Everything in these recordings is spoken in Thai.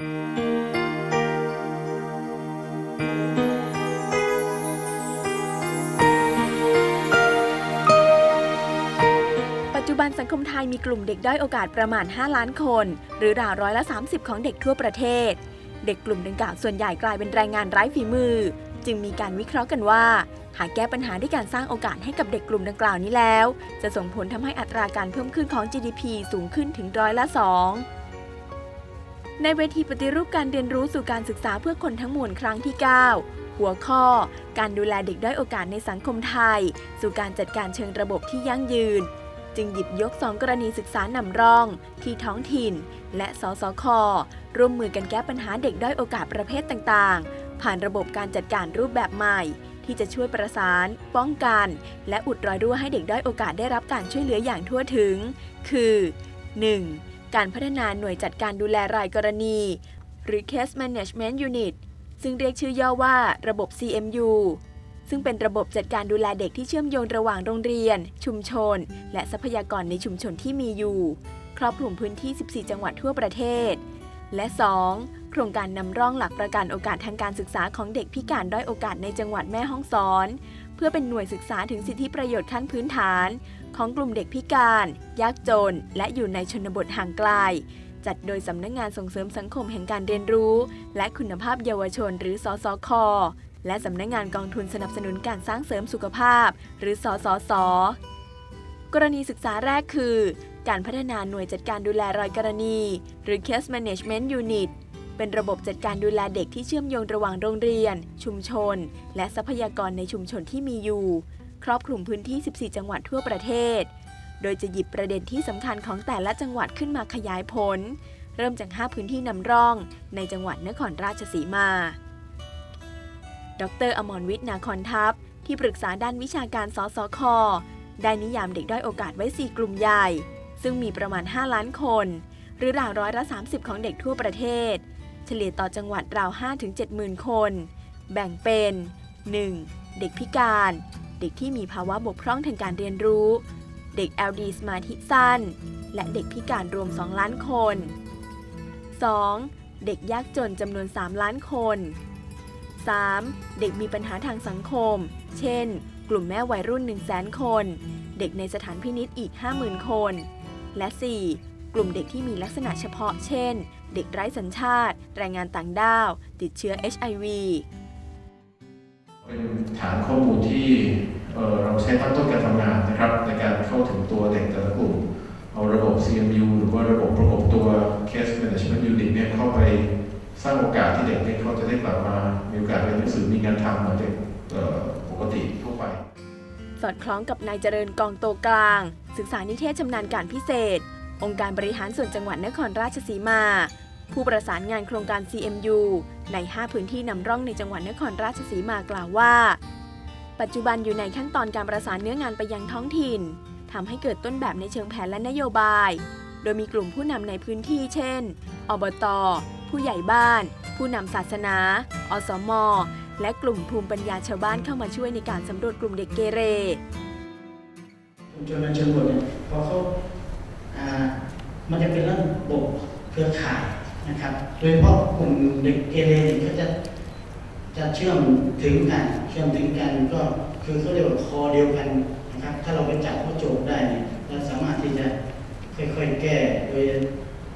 ปัจจุบันสังคมไทยมีกลุ่มเด็กด้อยโอกาสประมาณ 5 ล้านคน หรือราวร้อยละ 30 ของเด็กทั่วประเทศ เด็กกลุ่มดังกล่าวส่วนใหญ่กลายเป็นแรงงานไร้ฝีมือ จึงมีการวิเคราะห์กันว่า หากแก้ปัญหาด้วยการสร้างโอกาสให้กับเด็กกลุ่มดังกล่าวนี้แล้ว จะส่งผลทำให้อัตราการเพิ่มขึ้นของ GDP สูงขึ้นถึงร้อยละ2 ในเวทีปฏิรูปการเรียนรู้สู่การศึกษาเพื่อคนทั้งมวลครั้งที่ 9 หัวข้อ การดูแลเด็กด้อยโอกาสในสังคมไทย สู่การจัดการเชิงระบบที่ยั่งยืน จึงหยิบยกสองกรณีศึกษานำร่อง ที่ท้องถิ่น และสสค ร่วมมือกันแก้ปัญหาเด็กด้อยโอกาสประเภทต่างๆ ผ่านระบบการจัดการรูปแบบใหม่ ที่จะช่วยประสาน ป้องกัน และอุดรอยรั่วให้เด็กด้อยโอกาสได้รับการช่วยเหลืออย่างทั่วถึง คือ 1. การพัฒนาหน่วยจัดการดูแลรายกรณี หรือ Case Management Unit ซึ่งเรียกชื่อย่อว่าระบบ CMU ซึ่งเป็นระบบจัดการดูแลเด็กที่เชื่อมโยงระหว่างโรงเรียน ชุมชน และทรัพยากรในชุมชนที่มีอยู่ ครอบคลุมพื้นที่ 14 จังหวัดทั่วประเทศ และ 2. โครงการนำร่องหลักประกันโอกาสทางการศึกษาของเด็กพิการด้อยโอกาสในจังหวัดแม่ฮ่องสอน เพื่อเป็นหน่วยศึกษาถึงสิทธิประโยชน์ขั้นพื้นฐาน ของกลุ่มเด็กพิการ ยากจน และอยู่ในชนบทห่างไกล จัดโดยสำนักงงานส่งเสริมสังคมแห่งการเรียนรู้ และคุณภาพเยาวชนหรือสสคและสำนักงงานกองทุนสนับสนุนการสร้างเสริมสุขภาพ หรือสสส กรณีศึกษาแรกคือ การพัฒนาหน่วยจัดการดูแลรายกรณี หรือ Case Management Unit เป็นระบบจัดการดูแลเด็กที่เชื่อมโยงระหว่างโรงเรียน ชุมชน และทรัพยากรในชุมชนที่มีอยู่ ครอบคลุมพื้นที่ 14 จังหวัดทั่วประเทศ โดยจะหยิบประเด็นที่สำคัญของแต่ละจังหวัดขึ้นมาขยายผล เริ่มจาก 5 พื้นที่นำร่อง ในจังหวัดนครราชสีมา ดร อมรวิทย์นาคอนทัพ ที่ปรึกษาด้านวิชาการสสค ได้นิยามเด็กด้อยโอกาสไว้ 4 กลุ่มใหญ่ ซึ่งมีประมาณ 5 ล้านคนหรือราวร้อยละ 30 ของเด็กทั่วประเทศ เฉลี่ยต่อจังหวัดราว 5-7หมื่นคน แบ่งเป็น 1. เด็กพิการ เด็กที่มีภาวะบกพร่องทางการเรียนรู้ เด็ก LD สมาธิสั้น และเด็กพิการรวม 2 ล้านคน 2. เด็กยากจนจำนวน 3 ล้านคน 3. เด็กมีปัญหาทางสังคม เช่น กลุ่มแม่วัยรุ่น 1 0 0 0 0แสนคน เด็กในสถานพินิษอีก 50,000 คน และ 4. กลุ่มเด็กที่มีลักษณะเฉพาะ เช่น เด็กไร้สัญชาติ แรงงานต่างด้าว ติดเชื้อ HIV เป็นฐานข้อมูลที่เอ่อเราใช้ตั้งต้นการทำงานนะครับ ในการเข้าถึงตัวเด็กแต่ละกลุ่ม เอาระบบ CMU หรือว่าระบบประกบตัว Case Management Unit เนี่ยเข้าไปสร้างโอกาสที่เด็กเนี่ยเขาจะได้กลับมา มีโอกาสเรียนหนังสือมีงานทำเหมือนเด็กเอ่อปกติทั่วไป สอดคล้องกับนายเจริญกองโตกลาง ศึกษานิเทศชำนาญการพิเศษ องค์การบริหารส่วนจังหวัดนครราชสีมา ผู้ประสานงานโครงการ CMU ใน 5 พื้นที่นำร่องในจังหวัดนครราชสีมากล่าวว่า ปัจจุบันอยู่ในขั้นตอนการประสานเนื้องานไปยังท้องถิ่นทำให้เกิดต้นแบบในเชิงแผนและนโยบาย โดยมีกลุ่มผู้นำในพื้นที่เช่น อบต ผู้ใหญ่บ้าน ผู้นำศาสนา อสม และกลุ่มภูมิปัญญาชาวบ้านเข้ามาช่วยในการสำรวจกลุ่มเด็กเกเรชุมชนในชนบทเนี่ยพอเขาอ่า มันจะเป็นระบบเครือข่ายนะครับ โดยเฉพาะกลุ่มเด็กเกเรเนี่ยเขาจะจะเชื่อมถึงกันเชื่อมถึงกันก็คือเขาเรียกว่าคอเดียวกันนะครับ ถ้าเราไปจับผู้โจทย์ได้เนี่ยเราสามารถที่จะค่อยๆแก้โดย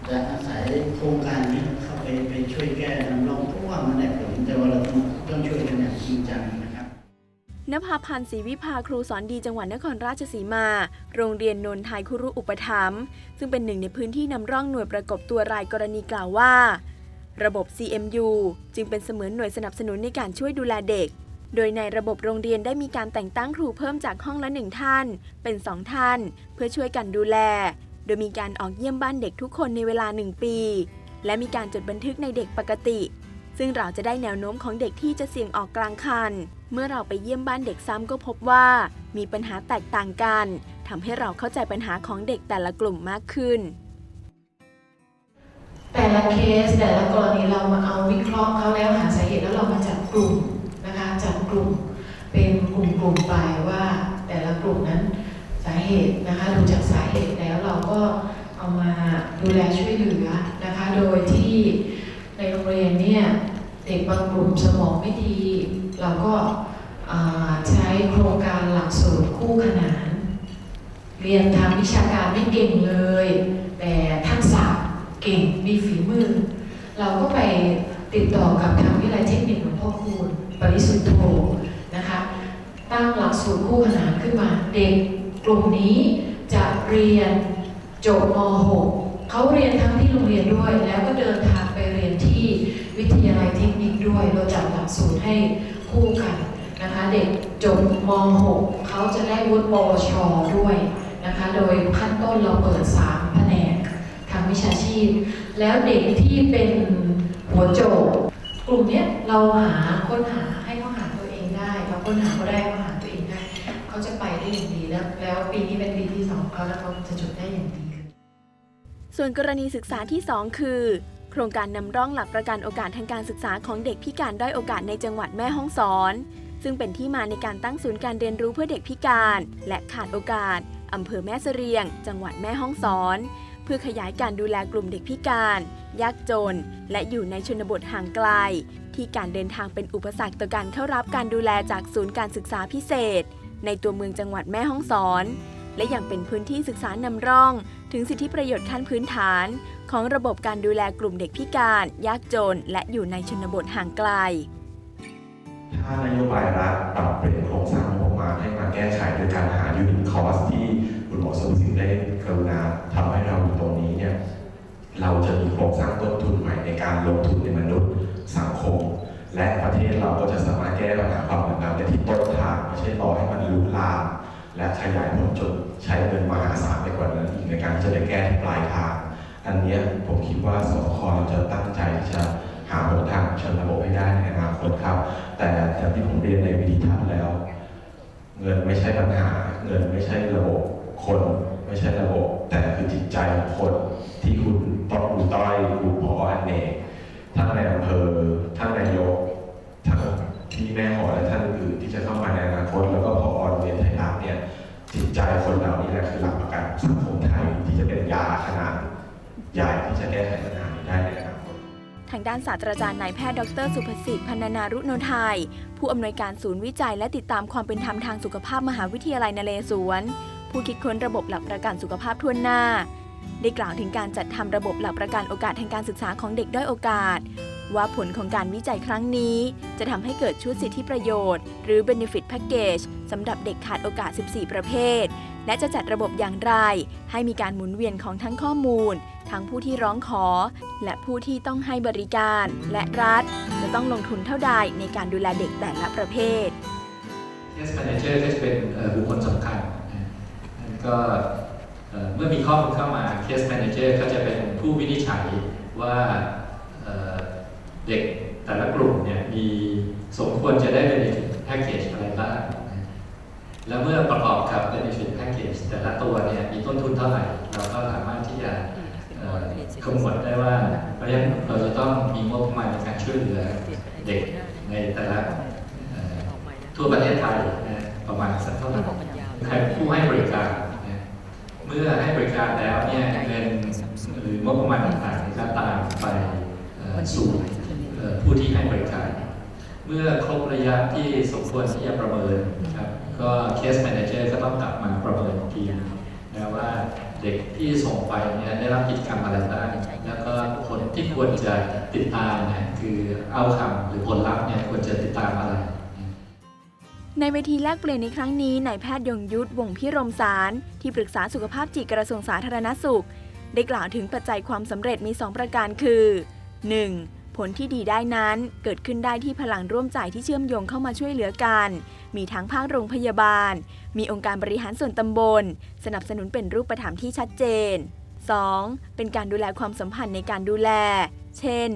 จะอาศัยโครงการนี้เข้าไปไปช่วยแก้นำร่องเพราะว่ามันได้ผลแต่ว่าเราต้องต้องช่วยกันอย่างจริงจัง นภาพันธ์ศรีวิภาครูสอนดีจังหวัดนครราชสีมา โรงเรียนนนทายคุรุอุปถัมภ์ซึ่งเป็นหนึ่งในพื้นที่นำร่องหน่วยประกบตัวรายกรณีกล่าวว่า ระบบ CMU จึงเป็นเสมือนหน่วยสนับสนุนในการช่วยดูแลเด็ก โดยในระบบโรงเรียนได้มีการแต่งตั้งครูเพิ่มจากห้องละหนึ่งท่าน เป็นสองท่าน เพื่อช่วยกันดูแล โดยมีการออกเยี่ยมบ้านเด็กทุกคนในเวลาหนึ่งปี และมีการจดบันทึกในเด็กปกติ ซึ่งเราจะได้แนวโน้มของเด็กที่จะเสี่ยงออกกลางคัน เมื่อเราไปเยี่ยมบ้านเด็กซ้ำก็พบว่า มีปัญหาแตกต่างกันทำให้เราเข้าใจปัญหาของเด็กแต่ละกลุ่มมากขึ้น แต่ละเคสแต่ละกรณีเรามาเอาวิเคราะห์เขาแล้วหาสาเหตุแล้วเรามาจัดกลุ่มนะคะจัดกลุ่มเป็นกลุ่มๆไปว่าแต่ละกลุ่มนั้นสาเหตุนะคะดูจากสาเหตุแล้วเราก็เอามาดูแลช่วยเหลือนะคะโดยที่ โรงเรียนเนี่ยเด็กบางกลุ่มสมองไม่ดี เราก็าใช้โครงการหลักสูตรคู่ขนาน เรียนทางวิชาการไม่เก่งเลย แต่ทักษะเก่งมีฝีมือ เราก็ไปติดต่อกับทางวิทยาลัยเทคนิคหลวงพ่อคูณปริสุทธโธนะคะตั้งหลักสูตรคู่ขนานขึ้นมา เด็กกลุ่มนี้จะเรียนจบม .6 เขาเรียนทั้งที่โรงเรียนด้วยแล้วก็เดินทาง นที่วิทยาลัยเทคนิคด้วย เราจัดหลักสูตรให้คู่กันนะคะ เด็กจบม .6 เขาจะได้วุฒิปวชด้วยนะคะ โดยขั้นต้นเราเปิด 3 แผนกทางวิชาชีพ แล้วเด็กที่เป็นหัวโจกกลุ่มนี้เราหาค้นหาให้เขาหาตัวเองได้เราค้นหาเขาได้เขาหาตัวเองได้เขาจะไปได้อย่างดีแล้วแล้วปีนี้เป็นปีที่สองเขาแล้วเขาจะจบได้อย่างดีส่วนกรณีศึกษาที่ 2 คือ โครงการนำร่องหลักประกันโอกาสทางการศึกษาของเด็กพิการด้อยโอกาสในจังหวัดแม่ฮ่องสอน ซึ่งเป็นที่มาในการตั้งศูนย์การเรียนรู้เพื่อเด็กพิการ และขาดโอกาสอำเภอแม่เสรียง จังหวัดแม่ฮ่องสอน เพื่อขยายการดูแลกลุ่มเด็กพิการ ยากจน และอยู่ในชนบทห่างไกล ที่การเดินทางเป็นอุปสรรคต่อการเข้ารับการดูแลจากศูนย์การศึกษาพิเศษ ในตัวเมืองจังหวัดแม่ฮ่องสอน และยังเป็นพื้นที่ศึกษานำร่อง ถึงสิทธิประโยชน์ขั้นพื้นฐาน ของระบบการดูแลกลุ่มเด็กพิการ ยากจน และอยู่ในชนบทห่างไกล ถ้านโยบายรัฐปรับเปลี่ยนโครงสร้างงบประมาณให้มาแก้ไขโดยการหายูนิตคอสที่คุณหมอสุสินได้กรุณาทำให้เราอยู่ตรงนี้เนี่ยเราจะมีโครงสร้างต้นทุนใหม่ในการลงทุนในมนุษย์สังคม และประเทศเราก็จะสามารถแก้ปัญหาความเหลื่อมล้ำได้ที่ต้นทางไม่ใช่รอให้มันลุกลามและขยายผลจน ใช้เงินมหาศาลไปกว่านั้นอีกในการที่จะไปแก้ที่ปลายทาง อันนี้ผมคิดว่าสคจะตั้งใจที่จะหาหนทางเชิงระบบให้ได้ในอนาคตครับ แต่อย่างที่ผมเรียนในวิดีทัศน์แล้ว เงินไม่ใช่ปัญหา เงินไม่ใช่ระบบคนไม่ใช่ระบบ แต่คือจิตใจของคนที่คุณต้องคุณต้อยคุณพออเนกท่านในอำเภอท่านนายกทั้งที่แม่หอและท่านอื่นที่จะเข้ามาในอนาคตแล้วก็ ใจคนเหล่านี้แหละคือหลักประกันสังคมไทยที่จะเป็นยาขนาดใหญ่ที่จะแก้ไขปัญหานี้ได้ในอนาคตทางด้านศาสตราจารย์นายแพทย์ดรสุภสิทธิ์พันนารุโนไทย ผู้อำนวยการศูนย์วิจัยและติดตามความเป็นธรรมทางสุขภาพมหาวิทยาลัยนเรศวร ผู้คิดค้นระบบหลักประกันสุขภาพทั่วหน้า ได้กล่าวถึงการจัดทำระบบหลักประกันโอกาสทางการศึกษาของเด็กด้อยโอกาส ว่าผลของการวิจัยครั้งนี้ จะทำให้เกิดชุดสิทธิประโยชน์ หรือ Benefit Package สำหรับเด็กขาดโอกาส 14 ประเภท และจะจัดระบบอย่างไร ให้มีการหมุนเวียนของทั้งข้อมูล ทั้งผู้ที่ร้องขอ และผู้ที่ต้องให้บริการ และรัฐ จะต้องลงทุนเท่าใดในการดูแลเด็กแต่ละประเภทเคส manager ก็จะเป็นบุคคลสำคัญก็เมื่อมีข้อมูลเข้ามาเคส manager ก็จะเป็นผู้วินิจฉัยว่า เด็กแต่ละกลุ่มเนี่ยมีสมควรจะได้ benefit package อะไรบ้างนะแล้วเมื่อประกอบกับ benefit package แต่ละตัวเนี่ยมีต้นทุนเท่าไหร่ เราก็สามารถที่จะคำนวณได้ว่าเพราะฉะนั้นเราจะต้องมีงบประมาณในการช่วยเหลือเด็กในแต่ละทั่วประเทศไทยนะประมาณสักเท่าไหร่ใครผู้ให้บริการนะเมื่อให้บริการแล้วเนี่ยเงินหรืองบประมาณต่างๆก็ตามไปสู่ ผู้ที่ให้บริการ เมื่อครบระยะที่สมควรที่จะประเมินครับก็เคสแมเนเจอร์ก็ต้องกลับมาประเมินอีกทีนะว่าเด็กที่ส่งไปเนี่ยได้รับกิจกรรมอะไรบ้างแล้วก็ผลที่ควรจะติดตามเนี่ยคือเอาคำหรือผลลัพธ์เนี่ยควรจะติดตามอะไรในเวทีแลกเปลี่ยนในครั้งนี้นายแพทย์ยงยุทธวงศ์พิรมสาร ที่ปรึกษาสุขภาพจิตกระทรวงสาธารณสุข ได้กล่าวถึงปัจจัยความสำเร็จมี 2 ประการคือ 1. ผลที่ดีได้นั้นเกิดขึ้นได้ที่พลังร่วมใจที่เชื่อมโยงเข้ามาช่วยเหลือกัน มีทั้งภาคโรงพยาบาล มีองค์การบริหารส่วนตำบล สนับสนุนเป็นรูปธรรมที่ชัดเจน 2. เป็นการดูแลความสัมพันธ์ในการดูแล เช่น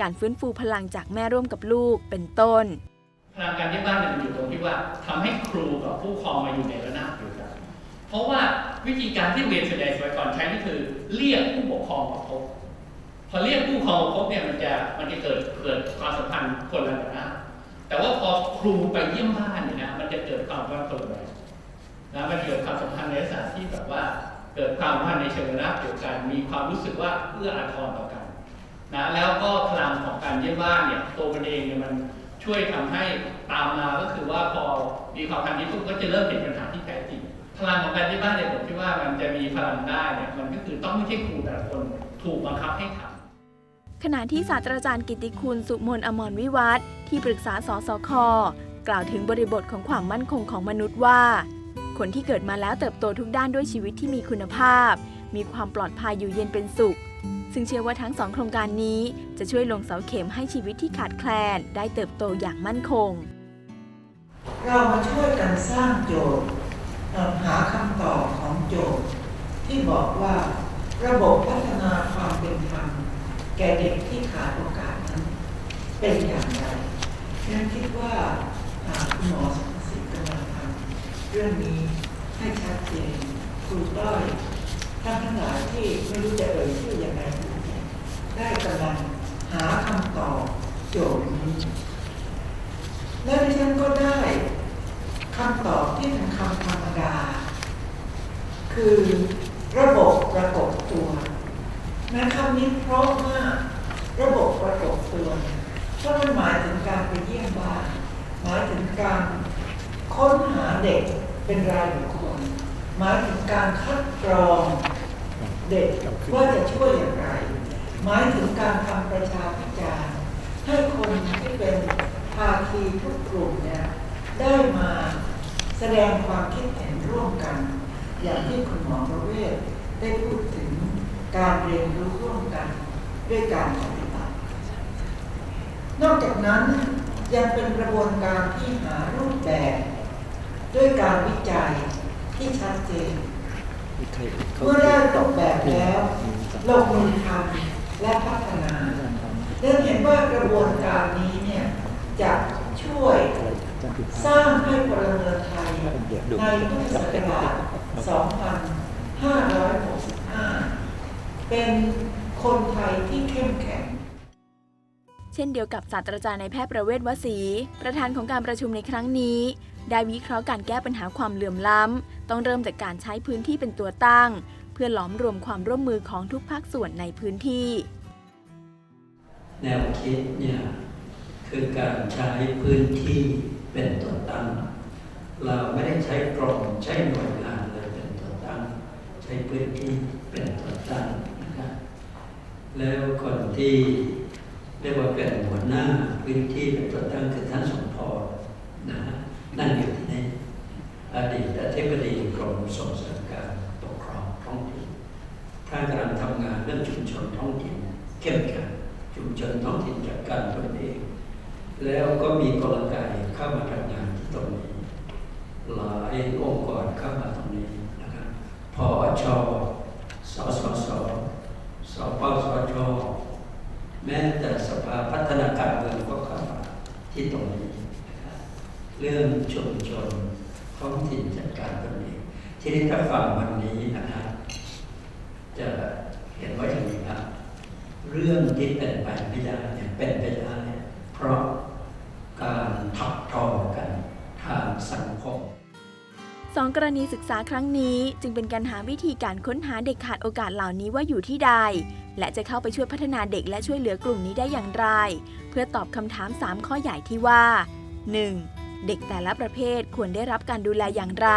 การฟื้นฟูพลังจากแม่ร่วมกับลูก เป็นต้น พลังการที่บ้านเนี่ยมันอยู่ตรงที่ว่าทำให้ครูกับผู้ปกครองมาอยู่ในระนาบเดียวกัน เพราะว่าวิธีการที่เรียนส่วนใหญ่สมัยก่อนใช้นี่คือ เรียกผู้ปกครองมาพบ พอเรียกผู้ปกครองมาพบเนี่ยมันจะมันจะเกิดเกิดความสัมพันธ์คนละระนาบแต่ว่าพอครูไปเยี่ยมบ้านเนี่ยนะมันจะเกิดความสัมพันธ์คนละแบบนะมันเกิดความสัมพันธ์ในลักษณะที่แบบว่าเกิดความสัมพันในเชิงระนาบเดียวกัน มีความรู้สึกว่าเอื้ออาทรต่อกันนะแล้วก็พลังของการเยี่ยมบ้านเนี่ยตัวมันเองเนี่ยมันช่วยทำให้ตามมาก็คือว่าพอมีความพันนี้ปุ๊บก็จะเริ่มเห็นปัญหาที่แท้จริงพลังของการเยี่ยมบ้านเนี่ยผมคิดว่ามันจะมีพลังได้เนี่ยมันก็คือต้องไม่ใช่ครูแต่ละคนถูกบังคับให้ทำ ขณะที่ศาสตราจารย์กิติคุณสุมนอมรวิวัฒน์ที่ปรึกษาสสค กล่าวถึงบริบทของความมั่นคงของมนุษย์ว่า คนที่เกิดมาแล้วเติบโตทุกด้านด้วยชีวิตที่มีคุณภาพ มีความปลอดภัยอยู่เย็นเป็นสุข ซึ่งเชื่อว่าทั้งสองโครงการนี้จะช่วยลงเสาเข็มให้ชีวิตที่ขาดแคลน ได้เติบโตอย่างมั่นคง เรามาช่วยกันสร้างโจทย์หาคำตอบของโจทย์ ที่บอกว่าระบบพัฒนาความเป็นธรรม แก่เด็กที่ขาดโอกาสนั้น เป็นอย่างไรฉันคิดว่าหากคุณหมอสมศิษย์กำลังทำเรื่องนี้ให้ชัดเจนครูต้อยท่านทั้งหลายที่ไม่รู้จะเอ่ยชื่อยังไงได้กำลังหาคำตอบโจทย์นี้ แล้วดิฉันก็ได้คำตอบที่เป็นคำธรรมดา คือระบบประกบตัว แม้คำนี้เพราะมากระบบประกบตัวเนี่ยเพราะมันหมายถึงการไปเยี่ยมบ้านหมายถึงการค้นหาเด็กเป็นรายบุคคลหมายถึงการคัดกรองเด็กว่าจะช่วยอย่างไร หมายถึงการทำประชาพิจารณ์ให้คนที่เป็นภาคีทุกกลุ่มเนี่ยได้มาแสดงความคิดเห็นร่วมกัน อย่างที่คุณหมอประเวศได้พูดถึง การเรียนรู้ร่วมกันด้วยการปฏิบัติ นอกจากนั้นยังเป็นกระบวนการที่หารูปแบบ ด้วยการวิจัยที่ชัดเจน เมื่อได้ตกแบบแล้วลงมือทำและพัฒนาเนื่องเห็นว่ากระบวนการนี้เนี่ยจะช่วยสร้างให้พลเมืองไทยในพุทศักราช2565 เป็นคนไทยที่เข้มแข็ง เช่นเดียวกับศาสตราจารย์นายแพทย์ประเวศวสี ประธานของการประชุมในครั้งนี้ ได้วิเคราะห์การแก้ปัญหาความเหลื่อมล้ำ ต้องเริ่มจากการใช้พื้นที่เป็นตัวตั้ง เพื่อหลอมรวมความร่วมมือของทุกภาคส่วนในพื้นที่ แนวคิดเนี่ยคือการใช้พื้นที่เป็นตัวตั้ง เราไม่ได้ใช้กรมใช้หน่วยงานเลยเป็นตัวตั้ง ใช้พื้นที่เป็นตัวตั้งนะครับ แล้วคนที่เรียกว่าเป็นหัวหน้าพื้นที่เป็นตัวตั้งคือท่านสมพรนะนั่นอยู่ที่นี่อดีตอธิบดีกรมส่งเสริมการปกครองท้องถิ่นท่านกำลังทำงานเรื่องชุมชนท้องถิ่นเข้มแข็งชุมชนท้องถิ่นจัดการตนเอง แล้วก็มีกลไกเข้ามาทำงานที่ตรงนี้ หลายองค์กรเข้ามาตรงนี้นะครับพอชสสสสปส แม้แต่สภาพัฒนาการเมืองก็เข้ามาที่ตรงนี้นะเรื่องชุมชนท้องถิ่นจัดการตนเองที่นี้ถ้าฟังวันนี้นะครับจะเห็นว่าอย่างนี้ครับ เรื่องที่เป็นไปไม่ได้เนี่ยเป็นไปได้ กรณีศึกษาครั้งนี้ จึงเป็นการหาวิธีการค้นหาเด็กขาดโอกาสเหล่านี้ว่าอยู่ที่ใด และจะเข้าไปช่วยพัฒนาเด็กและช่วยเหลือกลุ่มนี้ได้อย่างไร เพื่อตอบคำถาม 3 ข้อใหญ่ที่ว่า 1. เด็กแต่ละประเภทควรได้รับการดูแลอย่างไร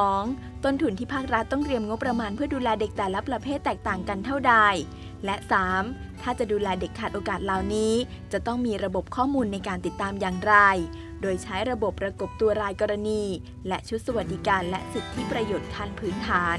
2. ต้นทุนที่ภาครัฐต้องเตรียมงบประมาณเพื่อดูแลเด็กแต่ละประเภทแตกต่างกันเท่าใด และ 3. ถ้าจะดูแลเด็กขาดโอกาสเหล่านี้ จะต้องมีระบบข้อมูลในการติดตามอย่างไร โดยใช้ระบบประกบตัวรายกรณี และชุดสวัสดิการและสิทธิประโยชน์ขั้นพื้นฐาน